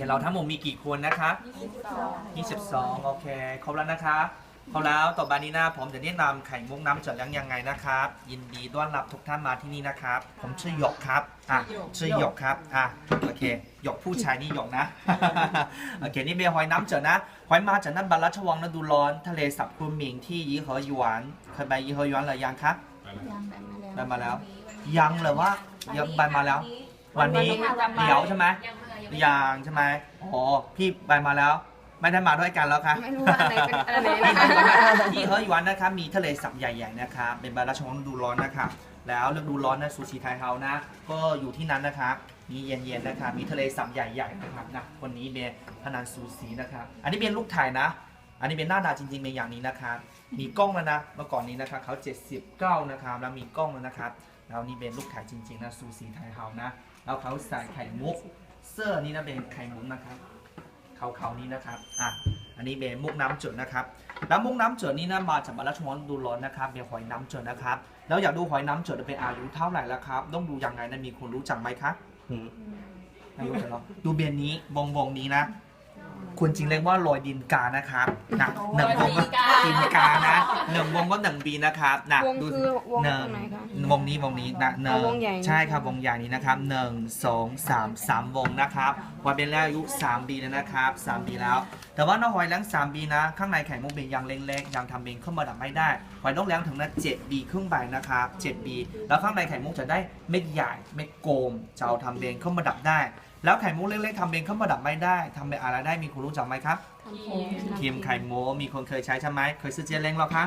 เดี๋ยวเราทั้งหมดมีกี่คนนะคะ 22 โอเค ครบแล้วนะคะครบแล้วต่อไปนี้นะผมจะแนะนำไข่มุกน้ำเจดยังยังไงนะครับ ยินดีต้อนรับทุกท่านมาที่นี่นะครับ ผมชื่อหยกครับอะชื่อหยกครับอะโอเคหยกผู้ชายนี่หยกนะโอเคนี่เป็นหอยน้ำเจดนะหอยมาจากนั่นบาราชวังฤดูร้อน ทะเลสับกุนหมิงที่ยี่เหอหยวนเคยไปยี่เหอหยวนหรือยังครับไปมาแล้ว ยังเลยว่ายังไปมาแล้ว วันนี้เดี๋ยวใช่ไหม ยังใช่ไหมอ๋อพี่ไปมาแล้ว ไม่ได้มาด้วยกันแล้วค่ะไม่รู้ว่าอะไรเป็นอะไรที่เฮยวันนะครับมีทะเลสับใหญ่ๆนะครับเป็นบาราชวังฤดูร้อนนะครับแล้วฤดูร้อนนะซูชิไทยเฮานะก็อยู่ที่นั้นนะครับมีเย็นๆนะครับมีทะเลสับใหญ่ๆนะครับนะวันนี้เป็นพนันซูชินะครับอันนี้เป็นลูกถ่ายนะ อันนี้เป็นหน้าตาจริงๆเป็นอย่างนี้นะครับมีกล้องแล้วนะเมื่อก่อนนี้นะครับเขา79นะครับแล้วมีกล้องแล้วนะครับแล้วนี่เป็นลูกถ่ายจริงๆนะซูชิไทยเฮานะแล้วเขาใส่ไข่มุก เสื้อนี้นะเป็นไข่มุกนะครับเขาๆนี้นะครับอะอันนี้เป็นมุกน้ำจืดนะครับแล้วมุกน้ำจืดนี่นะมาจากบาราชวังฤดูร้อนนะครับเป็นหอยน้ำจืดนะครับแล้วอยากดูหอยน้ำจืดเป็นอายุเท่าไหร่แล้วครับต้องดูยังไงนะมีคนรู้จักไหมครับหืมไม่รู้จักหรอดูเบียนนี้วงวงนี้นะ คุณจริงเรียกว่าลอยดินกานะครับนะหนึ่งวงก็ดินกานะหนึ่งวงก็หนึ่งปีนะครับนะวงดูคือวงหตรนึ่งงไหนคะวงนี้วงนี้นะหนึ่งเอาวงใหญ่ใช่ครับวงใหญ่นี้นะครับหนึ่งสองสามสามวงนะครับวันเป็นแล้วอายุสามปีแล้วนะครับสามปีแล้ว แต่ว่าน้องหอยแล้งสามปีนะ ข้างในไข่มุกเป็นยังเล็กๆยังทำเองขึ้นมาดับไม่ได้หอยนกแล้งถึงนะเจ็ดปีครึ่งใบนะครับเจ็ดปีแล้วข้างในไข่มุกจะได้เม็ดใหญ่เม็ดโกมจะเอาทำเองขึ้นมาดับได้ แล้วไข่มุกเล็กๆทำเองขึ้นมาดับไม่ได้ทำเป็นอะไรได้มีคุณรู้จักไหมครับทำผมครีมไข่มุกมีคนเคยใช้ใช่ไหมเคยซื้อเจลเล้งหรอคะ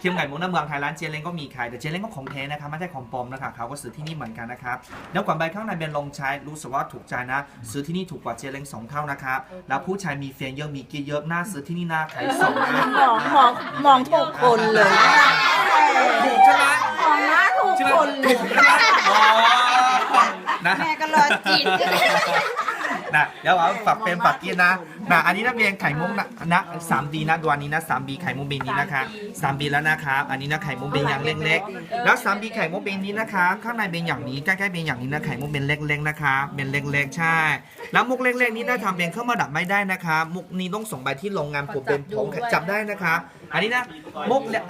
ครีมไข่มุกในเมืองไทยร้านเจลเล้งก็มีขายแต่เจลเล้งก็ของแท้นะครับไม่ใช่ของปลอมนะครับเขาก็ซื้อที่นี่เหมือนกันนะครับแล้วก่อนไปข้างในเป็นลองใช้รู้สึกว่าถูกใจนะ ซื้อที่นี่ถูกกว่าเจลเล้งสองเท่านะครับแล้วผู้ชายมีแฟนเยอะมีกิ๊กเยอะน่าซื้อที่นี่น่าขายสองนะมองมองมองถูกคนเลยถูกใช่ไหมมองหน้าถูกใช่ไหมคนเลถูยกใช่ไหมอ๋อ นะแม่ก็รอจิตนะเดี๋ยวเอาฝักเป็นฝักกินนะนะอันนี้นักเรียนไข่มุกนะนะสามบีนะดวนนี้นะสามบีไข่มุกเบนนี้นะคะสามบีแล้วนะครับอันนี้นะไข่มุกเบนอย่างเล็กๆแล้วสามบีไข่มุกเบนนี้นะคะข้างในเป็นอย่างนี้ใกล้ๆเป็นอย่างนี้นะไข่มุกเป็นเล็กๆนะคะเป็นเล็กๆใช่ แล้วมุกเล็กๆนี้ถ้าทำเป็นเครื่องประดับไม่ได้นะคะ มุกนี้ต้องส่งไปที่โรงงานผมเป็นผงจับได้นะคะ อันนี้นะมุกเนี่ย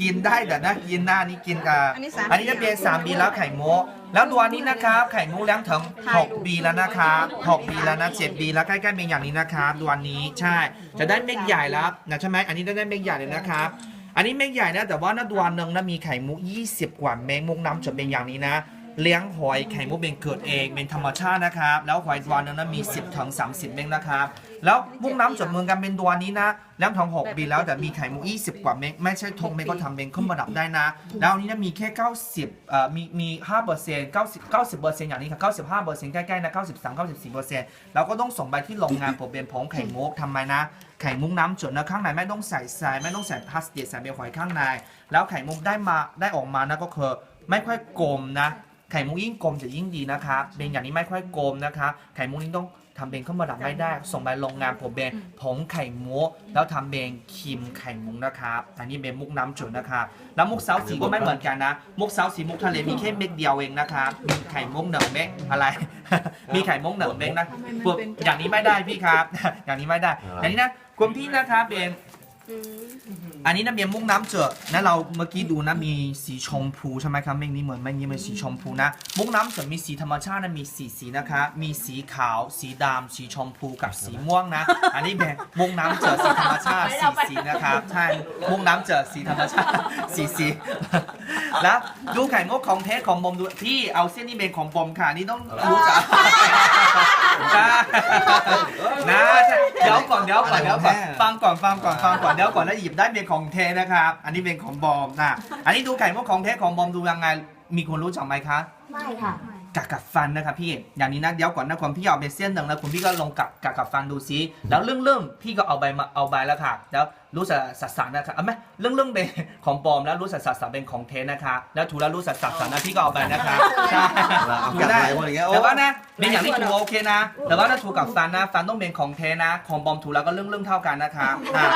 กินได้แต่นะกินหน้านี้กินกับอันนี้สาม อันนี้จะเป็นสามบีแล้วไข่มุกแล้วตัวนี้นะครับไข่มุกเลี้ยงถึงหกบีแล้วนะครับหกบีแล้วนะเจ็ดบีแล้วใกล้ๆเป็นอย่างนี้นะครับตัวนี้ใช่จะได้เม็ดใหญ่แล้วนะใช่ไหมอันนี้ได้ได้เม็ดใหญ่เลยนะครับ อันนี้เม็ดใหญ่นะแต่ว่านะตัวหนึ่งนะมีไข่มุก 20 กว่าเม็ดมุกน้ำจะเป็นอย่างนี้นะ เลี้ยงหอยไข่มุกเป็นเกิดเองเป็นธรรมชาตินะครับ แล้วหอยตัวนึงนะมี 10ถึง30 เม็ดนะครับ แล้วมุกน้ำจดเมืองกันเป็นตัวนี้นะเลี้ยงทอง6ปีแล้วแต่มีไข่มุก20 กว่าเม็ดไม่ใช่ทงเม็ดก็ทำเป็นขึ้นมาดับได้นะ แล้วอันนี้นะมีแค่ 90เอ่อมีมี5เปอร์เซ็นต์90 90เปอร์เซ็นต์อย่างนี้ค่ะ95เปอร์เซ็นต์ใกล้ๆนะ93 94เปอร์เซ็นต์เราก็ต้องส่งไปที่โรงงานผมเป็นผงไข่มุกทำไมนะไข่มุกน้ำจดนะข้างในไม่ต้องใส่ทรายไม่ต้องใส่พลาสติกใส่เบลหอยข้างใน แล้วไข่มุกได้มาได้ออกมานะก็คือไม่ค่อยกลมนะ ไข่มุกยิ่งกลมจะยิ่งดีนะครับเป็นอย่างนี้ไม่ค่อยกลมนะคะ ไข่มุกนี่ต้องทำเบงเข้ามาดับไม่ได้ ส่งไปโรงงานผมเป็นผงไข่มุกแล้วทำเบงครีมไข่มุกนะครับอันนี้เป็นมุกน้ำจุดนะครับแล้วมุกเซาสีก็ไม่เหมือนกันนะ มุกเซาสีมุกทะเลมีแค่เม็ดเดียวเองนะครับมีไข่มุกหนึ่งเม็ดอะไร มีไข่มุกหนึ่งเม็ดนะพวกอย่างนี้ไม่ได้พี่ครับ อย่างนี้ไม่ได้อย่างนี้นะคุณพี่นะครับเป็น อืมอันนี้นะเป็นมุกน้ำเจอนะเราเมื่อกี้ดูนะมีสีชมพูใช่ไหมครับไม่นี้เหมือนไม่นี้เป็นสีชมพูนะ มุกน้ำเจอมีสีธรรมชาตินะมีสีสีนะคะ มีสีขาว สีดำสีชมพูกับสีม่วงนะ อันนี้เป็นมุกน้ำเจอสีธรรมชาติสีสีนะครับใช่มุกน้ำเจอสีธรรมชาติสีสี แล้วดูไข่มุกของเทสของบอมดูพี่เอาเส้นนี้เป็นของบอมค่ะนี่ต้องรู้จักใช่นะใช่เดี๋ยวก่อนเดี๋ยวก่อนเดี๋ยวก่อนฟังก่อนฟังก่อนฟังก่อนเดี๋ยวก่อนแล้วหยิบได้เป็นของเทนะครับ อันนี้เป็นของบอมนะอันนี้ดูไข่มุกของเทของบอมดูยังไง มีคนรู้จักไหมคะไม่ค่ะกัดกับฟันนะครับพี่อย่างนี้นะเดี๋ยวก่อนนะคุณพี่เอาไปเส้นหนึ่งแล้วคุณพี่ก็ลองกัดกัดกับฟันดูซิแล้วเรื่องเรื่องๆพี่ก็เอาใบมาเอาใบแล้วค่ะแล้ว รู้สึกสัสสารนะครับอะไม่เรื่องเรื่องๆเป็นของปลอมแล้วรู้สึกสัสสารเป็นของเทนะคะ แล้วถูกแล้วรู้สึกสัสสารนะพี่ก็เอาไปนะคะใช่เอากัดอะไรพวกอย่างเงี้ยโอ้ แต่ว่านะเป็นอย่างที่ถูกโอเคนะ แต่ว่าถ้าถูกกับฟันนะฟันต้องเป็นของเทนะ ของปลอมถูกแล้วก็เรื่องเรื่องๆเท่ากันนะคะนะ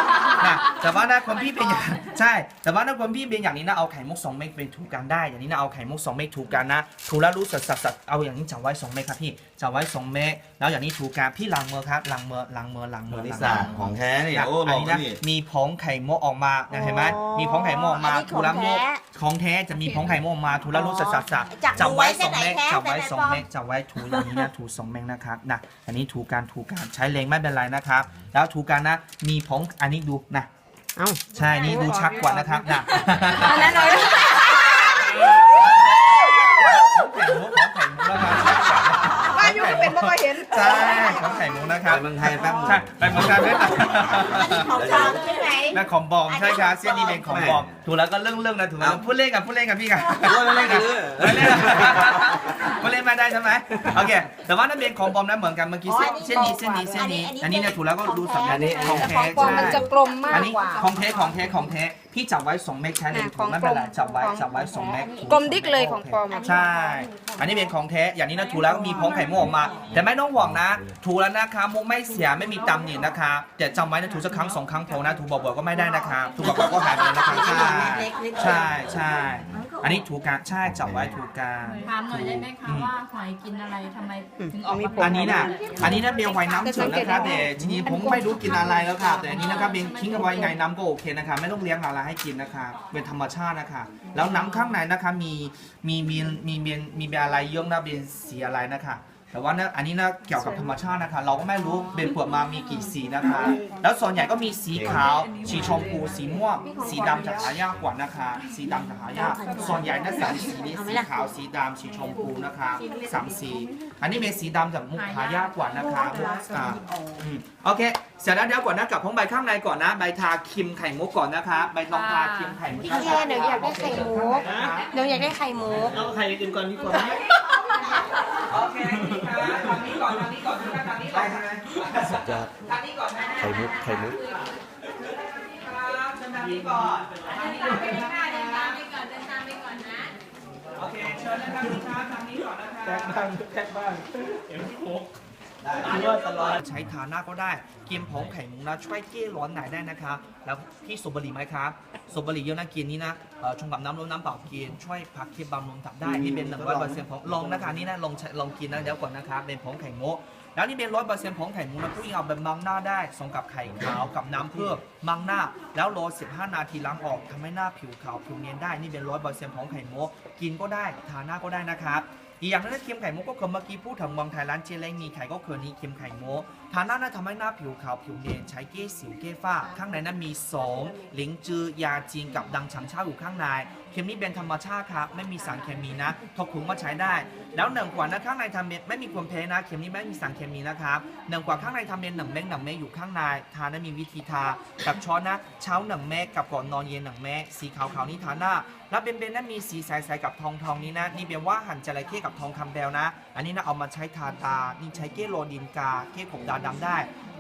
นะแต่ว่านะคนพี่เป็นอย่างใช่ แต่ว่าถ้าคนพี่เป็นอย่างนี้นะเอาไข่มุกสองเม็ดเป็นถูกกันได้ อย่างนี้นะเอาไข่มุกสองเม็ดถูกกันนะถูกแล้วรู้สึกสัสๆเอาอย่างนี้จับไว้สองเม็ดครับพี่จับไว้สองเม็ดแล้วอย่างนี้ถูการพี่หลังมือครับหลังมือหลังมือหลังมืเมออร์นิหลังสามือของแท้นี่นะโอ้หลอัอนกนี้นะนี่มีผงไข่มุกออกมานะเห็นไหมมีผงไข่มุกออกมาอันนี้ถูแล้วของแท้ของแท้จะมีผงไข่มุกออกมาถูแล้วรู้สึกสัสสัสจับจับไว้ดูไว้สองเม็ดเส้นไหนแท้จับไว้เส้นไหนสองปลอมเม็ดจับไว้ถูอย่างนี้นะถูสองเม็ดนะครับนะอันนี้ถูการถูการใช้เลงไม่เป็นไรนะครับ แล้วถูการนะมีผงอันนี้ดูนะเอ้าใช่นี่ดูชักกว่านะครับนะ อันนั้นเลย ของไข่มุกของไข่มุกนะครับ ว่า อยู่เป็นบ่เคยเห็นใช่ของไข่มุกนะคไปรับเมืองไทยแป๊บนึง ใช่ไปเมืองไทยไม่ได้อันนี้ของปลอมใช่ไหม นั่นของบอมใช่ครับเส้นนี้เป็นของบอมถูกแล้วก็เรื่องเรื่องนะถูกแล้วพูดเล่นกับพูดเล่นกับพี่กันโอ้ยไม่เล่นกันเลยไม่เล่น ไม่เล่นไม่ได้ใช่ไหมโอเค แต่ว่านั่นเป็นของบอมนะเหมือนกันเมื่อกี้เส้นเส้นนี้เส้นนี้เส้นนี้ อันนี้เนี่ยถูกแล้วก็ดูสัญญาณนี้ของแต่แท้ของปลอมมันจะกลมมาอันกนี้กว่า ของแท้ของแท้ของแท้พี่จับไว้สองเมตรแค่นี้อะถูกไม่เป็นไรของจับไว้ของจับไว้สองเมตรกลมดิ๊กเลยของปลอมอะใช่ อันนี้เป็นของแท้อย่างนี้นะถูกแล้วก็มีพงไข่มุกออกมา แต่ไม่ต้องห่วงนะ ถูกแล้วนะคะมุกไม่เสียไม่มีตำหนินะคะแต่จำไว้นะถูกสักครั้งสองครั้งพอนะถูกบอกๆก็ไม่ได้นะคะถูกบอกๆก็หายไปเลยนะคะใช่ใช่ใช่ อันนี้ถูกการใช่จับไว้ถูกการถามหน่อยได้ไหมคะว่าหอยกินอะไรทำไมถึงออกมีมาผงอันนี้น่ะ อันนี้น่ะเบียร์ไวน์น้ำจืดนะครับแต่จริงๆผมไม่รู้กินอะไรแล้วค่ะ แต่อันนี้นะครับเบียร์ทิ้งเอาไว้ไงน้ำก็โอเคนะคะไม่ต้องเลี้ยงอะไรให้กินนะคะเป็นธรรมชาตินะคะแล้วน้ำข้างในนะคะมีมีมีมีมีมีเบียร์อะไรเยอะนะเป็นสีอะไรนะคะ แต่ว่านะอันนี้นะเกี่ยวกับธรรมชาตินะคะ เราก็ไม่รู้เป็นเปลือกมามีกี่สีนะคะ แล้วส่วนใหญ่ก็มีสีขาว สีชมพูสีม่วง สีดำจะหายากกว่านะคะ สีดำจะหายาก ส่วนใหญ่นะสามสีนี้สีขาวสีดำสีชมพูนะคะสามสี อันนี้เป็นสีดำจากมุกหายากกว่านะคะอ่าอืมโอเค เสร็จแล้วเดี๋ยวก่อนนะกลับห้องใบข้างในก่อนนะใบทาครีมไข่มุกก่อนนะคะใบลองทาครีมไข่มุกพี่แค่เดี๋ยวอยากได้ไข่มุกเดี๋ยวอยากได้ไข่มุก เอาใครอื่นก่อนดีกว่า สุดยอดทางนี้ก่อนนะไข่มุกไข่มุกครับเชิญทางนี้ก่อนทางนี้ก่อนนะคะเดินตามไปก่อนเดินตามไปก่อนนะโอเคเชิญนะครับลูกค้าทางนี้ก่อนนะครับใช้ทาหน้าก็ได้เกียมผงไข่มุกนะช่วยแก้ร้อนไหนได้นะคะ แล้วพี่สูบบุหรี่ไหมครับสูบบุหรี่เยอะนะกินนี่นะเอ่อชงกับน้ำร้อนน้ำเปล่ากินช่วยพักเคียบบำรุงตับได้นี่เป็นหนึ่งร้อยเปอร์เซ็นต์ของลองนะคะนี่นะลองใช้ลองกินนะเดี๋ยวก่อนนะคะเป็นผงไข่มุก แล้วนี่เป็นร้อยเปอร์เซ็นต์ของไข่มุกนะผู้หญิงเอาไปมังหน้าได้สงกับไข่ขาวกับน้ำเพื่อมังหน้า แล้วรอ15 นาทีล้างออกทำให้หน้าผิวขาวผิวเนียนได้นี่เป็นร้อยเปอร์เซ็นต์ของไข่มุกกินก็ได้ทาหน้าก็ได้นะครับอีกอย่างนึงนะเค็มไข่มุกก็คือเมื่อกี้พูดถึงเมืองไทยร้านเจเล้งมีไข่ก็คือนี่เค็มไข่มุกทานหน้านทำให้หน้าผิวขาวผิวเนียนใช้เก้สิวเก้ฝ้า ข้างในนั้นมีสงหลิงจือยาจีนกับดังฉังเช่าอยู่ข้างในเค็มนี่เป็นธรรมชาติครับไม่มีสารเคมีนะทกถุงมาใช้ได้ แล้วหนึ่งขวดนะข้างในทำเป็นไม่มีความเพนะเข็มนี้ไม่มีสารเคมีนะครับหนึ่งขวดข้างในทำเป็นหนึ่งเม็ดหนึ่งเม็ดอยู่ข้างในทานะมีวิธีทากับช้อนนะเช้าหนึ่งเม็ดกับก่อนนอนเย็นหนึ่งเม็ดสีขาวๆนี่ทาหน้าแล้วเป็นเบนนั้นมีสีใสๆกับทองทองนี้นะ นี่เป็นว่าหั่นจระเข้กับทองคำแดวนะ อันนี้นะเอามาใช้ทาตานี่ใช้เก้โรดินกาเก้ขบดาดำได้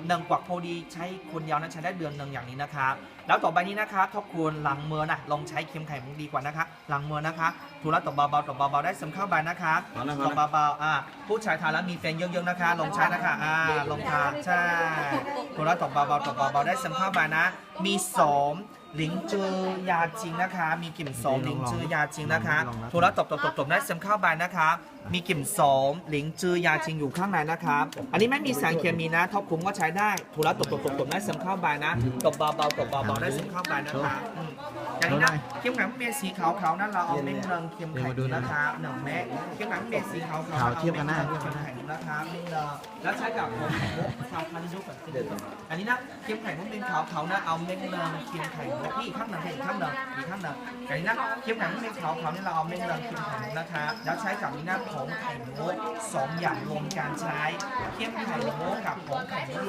หนึ่งกวักโพดีใช้คนยาวนะใช้ได้เดือนหนึ่งอย่างนี้นะครับแล้วต่อไปนี้นะคะทบทวนหลังมือนะลองใช้เค็มไข่มุกดีกว่านะคะ หลังมือนะคะถูแล้วตบเบาๆตบเบาๆได้ซึมเข้าไปนะคะตเอาบเบาๆอ่าผู้ชายทานแล้วมีแฟนเยอะๆนะคะลองใช้นะคะอ่าลองทานใช่ถูแล้วตบเบาๆตบเบาๆได้ซึมเข้าไปนะ มีสมหลิงจือยาจริงนะคะ มีกลิ่นสมหลิงจือยาจริงนะคะถูแล้วตบตบตบตบได้ซึมเข้าไปนะคะ มีกลิ่นสมหลิงจือยาจริงอยู่ข้างในนะครับ อันนี้ไม่มีสารเคมีนะท็อปคุ้มก็ใช้ได้ถูแล้วตบตบตบตบได้ซึมเข้าไปนะตบเบาๆตบเบาๆได้ซึมเข้าไปนะคะอืมอย่างนี้นะเค็มไข่มุกเมียสีขาวๆนั่นเราเอาเม็ดเริงเค็มไข่มุกนะคะหนึ่งเม็ดเค็มไข่มุกเมียสีขาวๆขาวเทียบกันหน้าเค็มไข่มุกนะคะเม็ดเริงแล้วใช้กับผมไข่มุกชาวพันธุ์ยุคก่อนอันนี้นะเค็มไข่มุกเป็นขาวๆนะเอาเม็ดเริงเค็มไข่มุกพี่อีกข้างหนึ่งอีกข้างหนึ่งอีกข้างหนึ่งอันนี้นะเค็มไข่มุกเป็นขาวๆนี่เราเอาเม็ดเริงเค็มไข่มุกนะคะแล้วใช้กับนี่นะของไข่มุกสองอย่างรวมการใช้เค็มไข่มุกกับของไข่มุกรวม